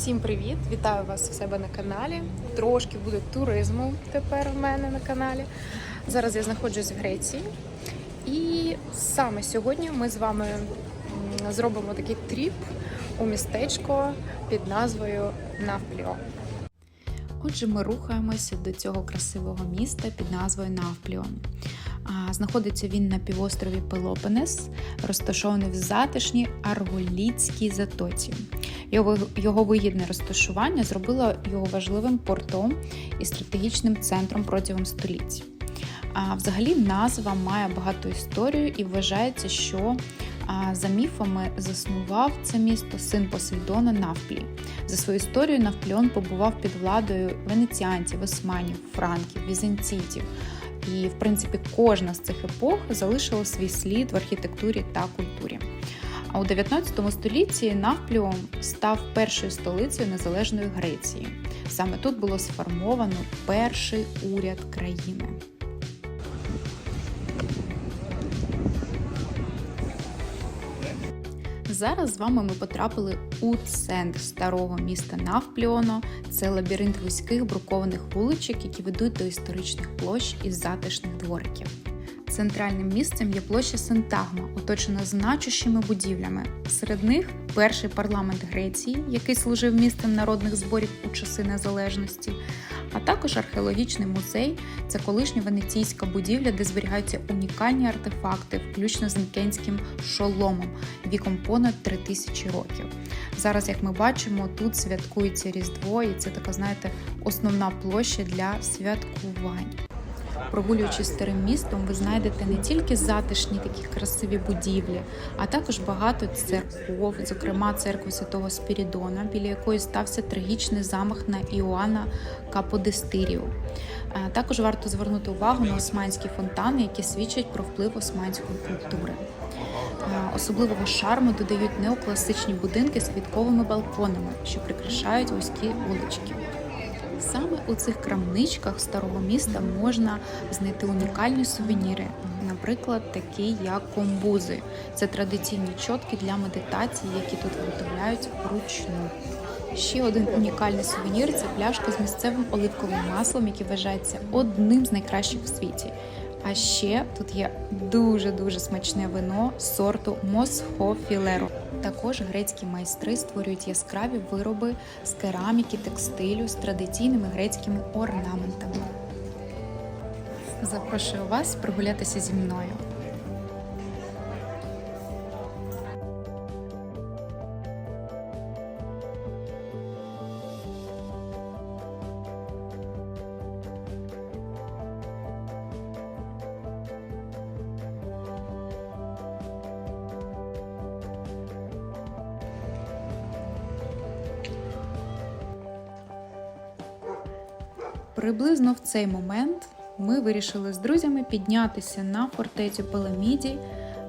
Всім привіт! Вітаю вас у себе на каналі. Трошки буде туризму тепер в мене на каналі. Зараз я знаходжусь в Греції, і саме сьогодні ми з вами зробимо такий тріп у містечко під назвою Навпліо. Отже, ми рухаємося до цього красивого міста під назвою Навпліон. А, Знаходиться він на півострові Пелопенес, розташований в затишній Арголітській затоці. Його, вигідне розташування зробило його важливим портом і стратегічним центром протягом століть. А взагалі назва має багату історію і вважається, що за міфами заснував це місто син Посейдона Навплій. За свою історію Навпліон побував під владою венеціанців, османів, франків, візантійців. І, в принципі, кожна з цих епох залишила свій слід в архітектурі та культурі. А у 19 столітті Навпліон став першою столицею незалежної Греції. Саме тут було сформовано перший уряд країни. Зараз з вами ми потрапили у центр старого міста Навпліоно. Це лабіринт вузьких брукованих вуличок, які ведуть до історичних площ і затишних двориків. Центральним місцем є площа Сентагма, оточена значущими будівлями. Серед них перший парламент Греції, який служив місцем народних зборів у часи незалежності, а також археологічний музей це колишня венеційська будівля, де зберігаються унікальні артефакти, включно з Нікенським шоломом віком понад 3000 років. Зараз, як ми бачимо, тут святкується Різдво, і це така, знаєте, основна площа для святкувань. Прогулюючись старим містом, ви знайдете не тільки затишні такі красиві будівлі, а також багато церков, зокрема церкву святого Спірідона, біля якої стався трагічний замах на Іоанна Каподистирію. Е, Також варто звернути увагу на османські фонтани, які свідчать про вплив османської культури. Е, Особливого шарму додають неокласичні будинки з квітковими балконами, що прикрашають вузькі вулички. Саме у цих крамничках старого міста можна знайти унікальні сувеніри, наприклад, такі як комбузи. Це традиційні чотки для медитації, які тут виготовляють вручну. Ще один унікальний сувенір це пляшка з місцевим оливковим маслом, який вважається одним з найкращих в світі. А ще тут є дуже-дуже смачне вино сорту Мосхофілеро. Також грецькі майстри створюють яскраві вироби з кераміки, текстилю з традиційними грецькими орнаментами. Запрошую вас прогулятися зі мною. Приблизно в цей момент ми вирішили з друзями піднятися на фортецю Пеламіді,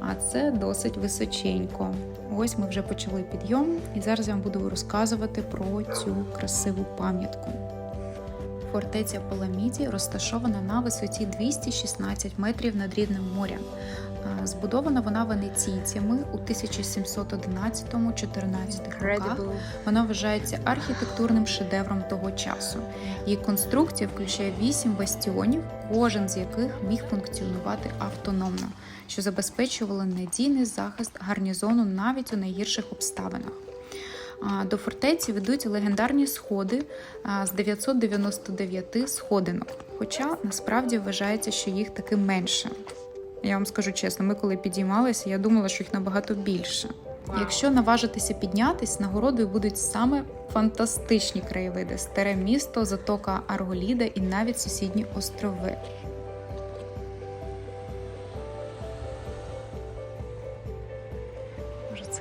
а це досить височенько. Ось ми вже почали підйом, і зараз я вам буду розказувати про цю красиву пам'ятку. Фортеця Паламіді розташована на висоті 216 метрів над рівнем моря. Збудована вона венеційцями у 1711-14 роках. Вона вважається архітектурним шедевром того часу. Її конструкція включає вісім бастіонів, кожен з яких міг функціонувати автономно, що забезпечувало надійний захист гарнізону навіть у найгірших обставинах. До фортеці ведуть легендарні сходи з 999 сходинок, хоча насправді вважається, що їх таки менше. Я вам скажу чесно, ми коли підіймалися, я думала, що їх набагато більше. Якщо наважитися піднятись, нагородою будуть саме фантастичні краєвиди, старе місто, затока Арголіда і навіть сусідні острови.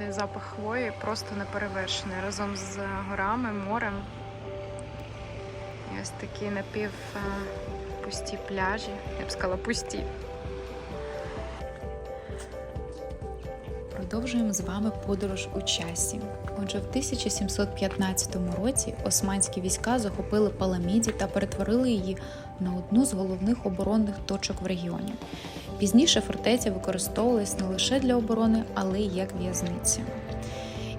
Цей запах хвої просто неперевершений разом з горами, морем. І ось такі напів е, пляжі. Я б сказала, пусті. Продовжуємо з вами подорож у часі. Отже, в 1715 році османські війська захопили Паламіді та перетворили її на одну з головних оборонних точок в регіоні. Пізніше фортеця використовувалась не лише для оборони, але й як в'язниця.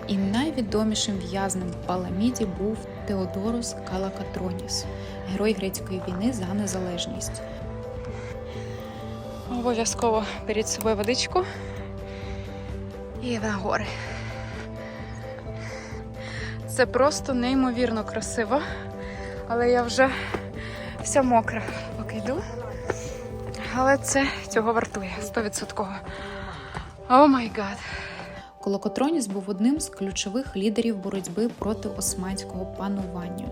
І найвідомішим в'язнем в Паламіді був Теодорос Калакатроніс, герой грецької війни за незалежність. Обов'язково з собою водичку і на гори. Це просто неймовірно красиво, але я вже вся мокра, поки йду. Але це цього вартує 100%. О май гад. Колокотроніс був одним з ключових лідерів боротьби проти османського панування.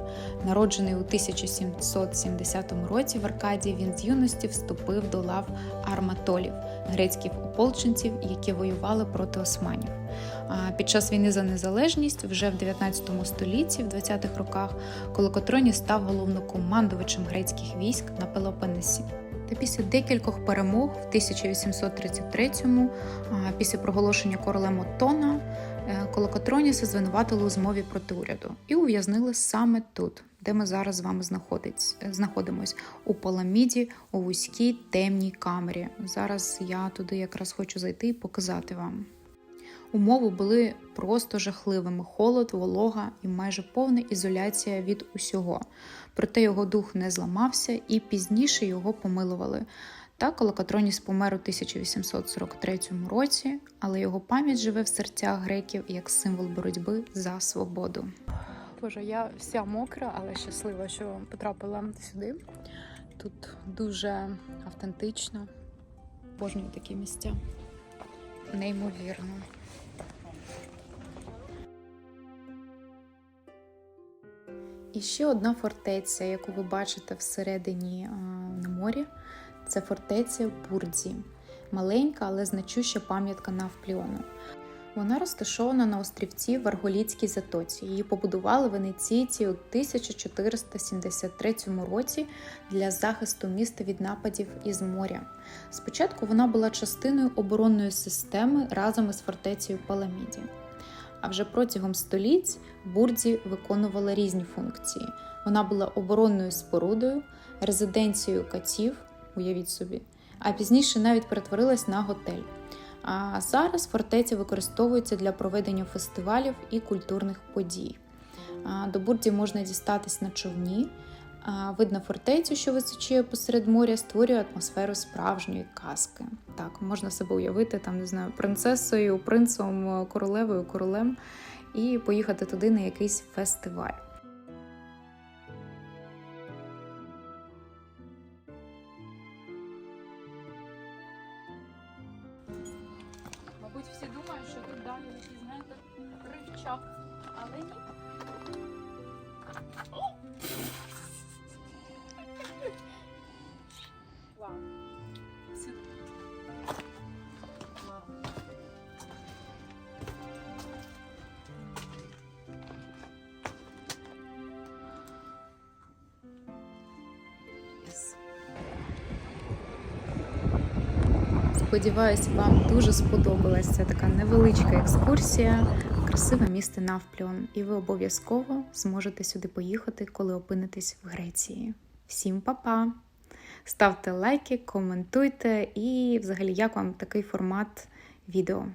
Народжений у 1770 році в Аркадії, він з юності вступив до лав арматолів, грецьких ополченців, які воювали проти османів. Під час війни за незалежність, вже в 19 столітті, в 20-х роках, Колокотроніс став головнокомандувачем грецьких військ на Пелопоннесі. Та після декількох перемог в 1833-му, а, після проголошення королем Оттона, е, Колокотроніса звинуватили у змові проти уряду і ув'язнили саме тут, де ми зараз з вами знаходимось, у Паламіді, у вузькій темній камері. Зараз я туди якраз хочу зайти і показати вам. Умови були просто жахливими: холод, волога і майже повна ізоляція від усього. Проте його дух не зламався і пізніше його помилували. Так, Колокотроніс помер у 1843 році, але його пам'ять живе в серцях греків як символ боротьби за свободу. Боже, я вся мокра, але щаслива, що потрапила сюди. Тут дуже автентично. Божнюю такі місця. Неймовірно. І ще одна фортеця, яку ви бачите всередині на морі, це фортеця Бурдзі. Маленька, але значуща пам'ятка Навпліону. Вона розташована на острівці в Арголітській затоці. Її побудували венеційці у 1473 році для захисту міста від нападів із моря. Спочатку вона була частиною оборонної системи разом із фортецею Паламіді. А вже протягом століть Бурді виконувала різні функції. Вона була оборонною спорудою, резиденцією катів, уявіть собі, а пізніше навіть перетворилась на готель. А зараз фортеця використовується для проведення фестивалів і культурних подій. До Бурді можна дістатись на човні. Видно фортецю, що височіє посеред моря, створює атмосферу справжньої казки. Так, можна себе уявити, там не знаю, принцесою, принцем, королевою, королем і поїхати туди на якийсь фестиваль. Мабуть, всі думають, що тут далі якийсь, знаєте. Але ні. Сподіваюсь, вам дуже сподобалася така невеличка екскурсія, красиве місто Навпльон, і ви обов'язково зможете сюди поїхати, коли опинитесь в Греції. Всім па-па! Ставте лайки, коментуйте і взагалі як вам такий формат відео.